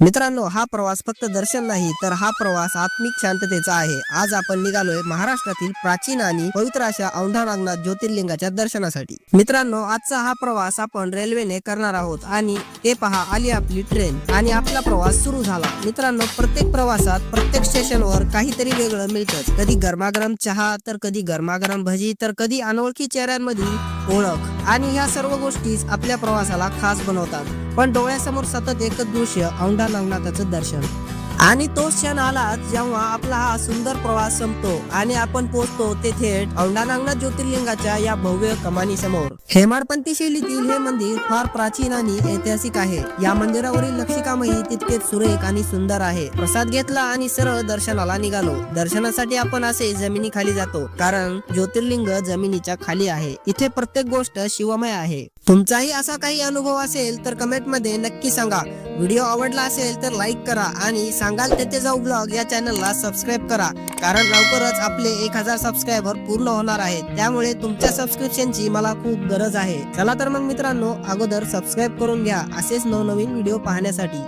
मित्रांनो हा प्रवास फक्त दर्शन नाही तर हा प्रवास आत्मिक शांततेचा आहे. आज आपण निघालोय महाराष्ट्रातील प्राचीन आणि पवित्र अशा औंढा नागनाथ ज्योतिर्लिंगाच्या दर्शनासाठी. मित्रांनो आजचा हा प्रवास आपण रेल्वेने करणार आहोत आणि ते पहा आली आपली ट्रेन आणि आपला प्रवास सुरू झाला. मित्रांनो प्रत्येक प्रवासात प्रत्येक स्टेशनवर काहीतरी वेगळं मिळतंच कधी गरमागरम चहा तर कधी गरमागरम भजी तर कधी अनोळखी चेहऱ्यांमधील ओळख. आणि ह्या सर्व गोष्टीच आपल्या प्रवासाला खास बनवतात. पण डोळ्यासमोर सतत एकच दृश्य औंढा नागनाथाचं दर्शन. आणि तो क्षण आला जेव्हा आपला हा सुंदर प्रवास संपतो आणि आपण पोहोचतो ते थेट औंढा ज्योतिर्लिंगाच्या या भव्य कमानी समोर. हेमाडपंथी शैलीतील हे मंदिर फार प्राचीन आणि ऐतिहासिक आहे. या मंदिरावरील नक्षीकामही तितकेच सुरेख आणि सुंदर आहे. प्रसाद घेतला आणि सरळ दर्शनाला निघालो. दर्शनासाठी आपण असे जमिनी खाली जातो कारण ज्योतिर्लिंग जमिनीच्या खाली आहे. इथे प्रत्येक गोष्ट शिवमय आहे. तुमचाही असा काही अनुभव असेल तर कमेंटमध्ये नक्की सांगा. व्हिडिओ आवडला असेल तर लाईक करा आणि सांगाल तेथे जाऊ ब्लॉग या चॅनलला सबस्क्राईब करा. कारण लवकरच आपले एक हजार सबस्क्रायबर पूर्ण होणार आहेत. त्यामुळे तुमच्या सबस्क्रिप्शनची मला खूप गरज आहे. चला तर मग मित्रांनो अगोदर सबस्क्राईब करून घ्या. असेच नवनवीन व्हिडिओ पाहण्यासाठी.